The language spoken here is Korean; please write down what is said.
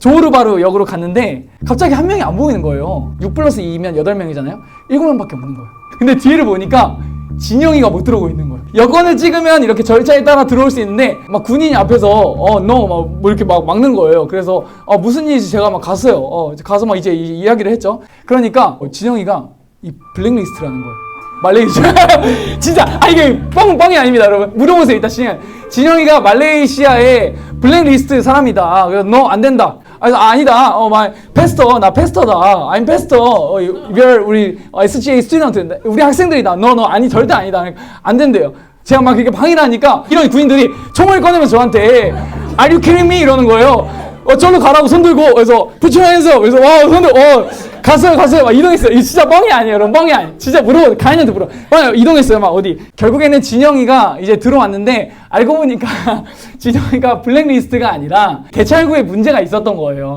조르바루 역으로 갔는데 갑자기 한 명이 안 보이는 거예요. 6 플러스 2면 8명이잖아요. 7명밖에 없는 거예요. 근데 뒤를 보니까 진영이가 못 들어오고 있는 거예요. 여권을 찍으면 이렇게 절차에 따라 들어올 수 있는데 막 군인이 앞에서 어, 너뭐 이렇게 막 막는 거예요. 그래서 어, 무슨 일인지 제가 막 갔어요. 어, 가서 막 이제 이, 이야기를 했죠. 그러니까 어, 진영이가 이 블랙리스트라는 거예요. 말레이시아. 진짜 아 이게 뻥 뻥이 아닙니다 여러분. 물어보세요 이따 진영 진영이가 말레이시아의 블랙리스트 사람이다. 그래서 너 안 된다. 아, 그래서 아, 아니다. 어막 페스터. 나 페스터다. I'm 페스터. 어, 우리 어, SGA 스튜던트 우리 학생들이다. 너 너 아니 절대 아니다. 안 된대요. 제가 막 이렇게 방해하니까 이런 군인들이 총을 꺼내면서 저한테 Are you kidding me? 이러는 거예요. 어 절로 가라고 손 들고 그래서 붙여면서 그래서 와 손들 어 갔어요 갔어요. 막 이동했어요. 이거 진짜 뻥이 아니에요 여러분. 뻥이 아니 진짜 물어 가인한테 물어. 막 이동했어요 막 어디. 결국에는 진영이가 이제 들어왔는데 알고 보니까 진영이가 블랙리스트가 아니라 개찰구에 문제가 있었던 거예요